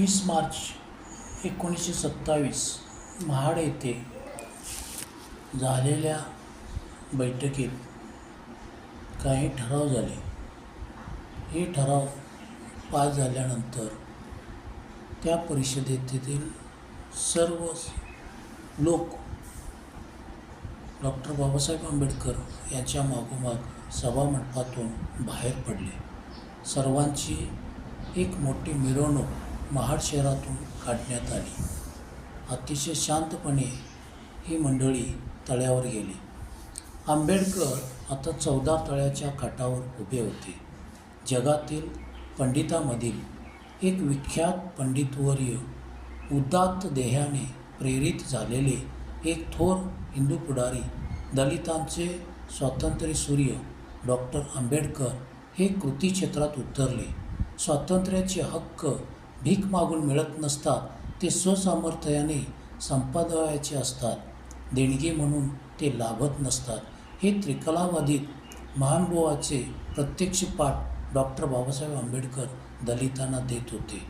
वीस मार्च एकोणीसशे सत्तावीस महाड येथे झालेल्या बैठकीत काही ठराव झाले. हे ठराव पास झाल्यानंतर त्या परिषदेतील सर्व लोक डॉक्टर बाबासाहेब आंबेडकर यांच्या मागोमाग सभामंडपातून बाहेर पडले. सर्वांची एक मोठी मिरवणूक महाड शहरातून काढण्यात आली. अतिशय शांतपणे ही मंडळी तळ्यावर गेली. आंबेडकर आता चौदा तळ्याच्या काठावर उभे होते. जगातील पंडितामधील एक विख्यात पंडितवर्य उदात्त देहाने प्रेरित झालेले एक थोर हिंदू पुढारी दलितांचे स्वातंत्र्य सूर्य डॉक्टर आंबेडकर हे कृती क्षेत्रात उतरले. स्वातंत्र्याचे हक्क भीक मागून मिळत नसतात ते स्वसामर्थ्याने संपादवायचे असतात. देणगी म्हणून ते लाभत नसतात. हे त्रिकलावादित महानुभावाचे प्रत्यक्ष पाठ डॉक्टर बाबासाहेब आंबेडकर दलितांना देत होते.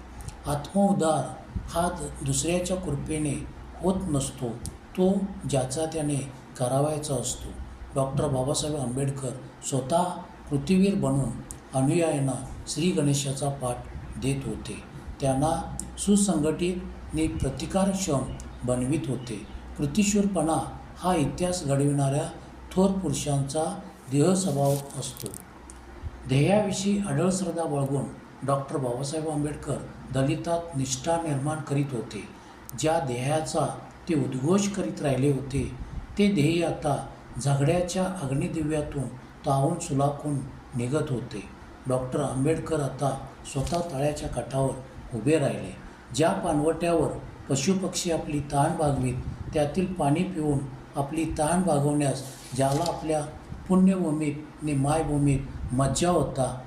आत्मउदार हा द- दुसऱ्याच्या कृपेने होत नसतो तो ज्याचा त्याने करावायचा असतो. डॉक्टर बाबासाहेब आंबेडकर स्वतः पृथ्वीवीर बनून अनुयायांना श्री गणेशाचा पाठ देत होते. त्यांना सुसंघटित आणि प्रतिकारक्षम बनवित होते. कृतिशूरपणा हा इतिहास घडविणाऱ्या थोर पुरुषांचा देहस्वभाव असतो. ध्येयाविषयी अढळ श्रद्धा बाळगून डॉक्टर बाबासाहेब आंबेडकर दलितात निष्ठा निर्माण करीत होते. ज्या ध्येयाचा ते उद्घोष करीत राहिले होते ते ध्येय आता झगड्याच्या अग्निदिव्यातून तावून सुलाखून निघत होते. डॉक्टर आंबेडकर आता स्वतः तळ्याच्या काठावर उभे राहिले. ज्या पानवट्यावर पशुपक्षी आपली ताण भागवीत त्यातील पाणी पिऊन आपली ताण भागवण्यास ज्याला आपल्या पुण्यभूमीत नि मायभूमीत मज्जा होता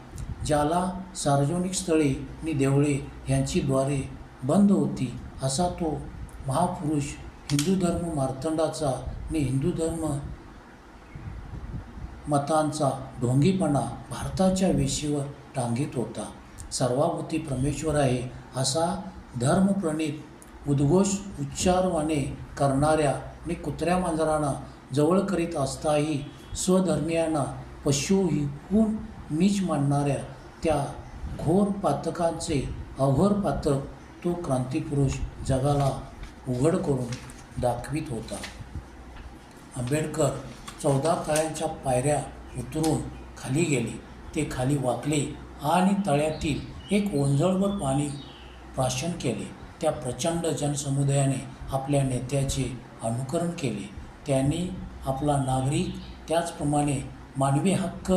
ज्याला सार्वजनिक स्थळे नि देवळे यांची द्वारे बंद होती असा तो महापुरुष हिंदू धर्म मार्तंडाचा नि हिंदू धर्म मतांचा ढोंगीपणा भारताच्या वेशीवर टांगीत होता. सर्वाभूती परमेश्वर आहे असा धर्मप्रणित उद्घोष उच्चारवाने करणाऱ्या आणि कुत्र्या मांजरांना जवळ करीत असताही स्वधर्मियांना पशुहून नीच मानणाऱ्या त्या घोर पातकांचे अघोर पातक तो क्रांतिपुरुष जगाला उघड करून दाखवित होता. आंबेडकर चौदा काळ्यांच्या पायऱ्या उतरून खाली गेले. ते खाली वाकले. आणि तळ्यातील एक ओंजळभर पाणी प्राशन केले. त्या प्रचंड जनसमुदायाने आपल्या नेत्याचे अनुकरण केले. त्यांनी आपला नागरिक त्याचप्रमाणे मानवी हक्क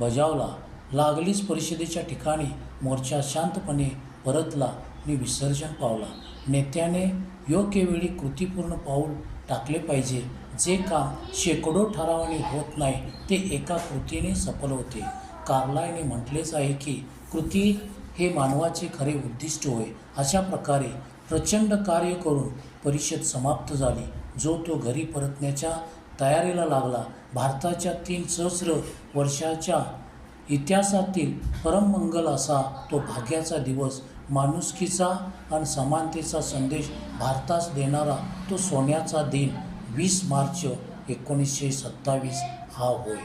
बजावला. लागलीच परिषदेच्या ठिकाणी मोर्चा शांतपणे परतला आणि विसर्जन पावला. नेत्याने योग्य वेळी कृतीपूर्ण पाऊल टाकले पाहिजे. जे काम शेकडो ठरावाने होत नाही ते एका कृतीने सफल होते. कार्लायने म्हटलेच आहे की कृती हे मानवाचे खरे उद्दिष्ट होय. अशा प्रकारे प्रचंड कार्य करून परिषद समाप्त झाली. जो तो घरी परतण्याच्या तयारीला लागला. भारताच्या तीन सहस्र वर्षाच्या इतिहासातील परममंगल असा तो भाग्याचा दिवस माणुसकीचा आणि समानतेचा संदेश भारतास देणारा तो सोन्याचा दिन वीस मार्च एकोणीसशे सत्तावीस हा होय.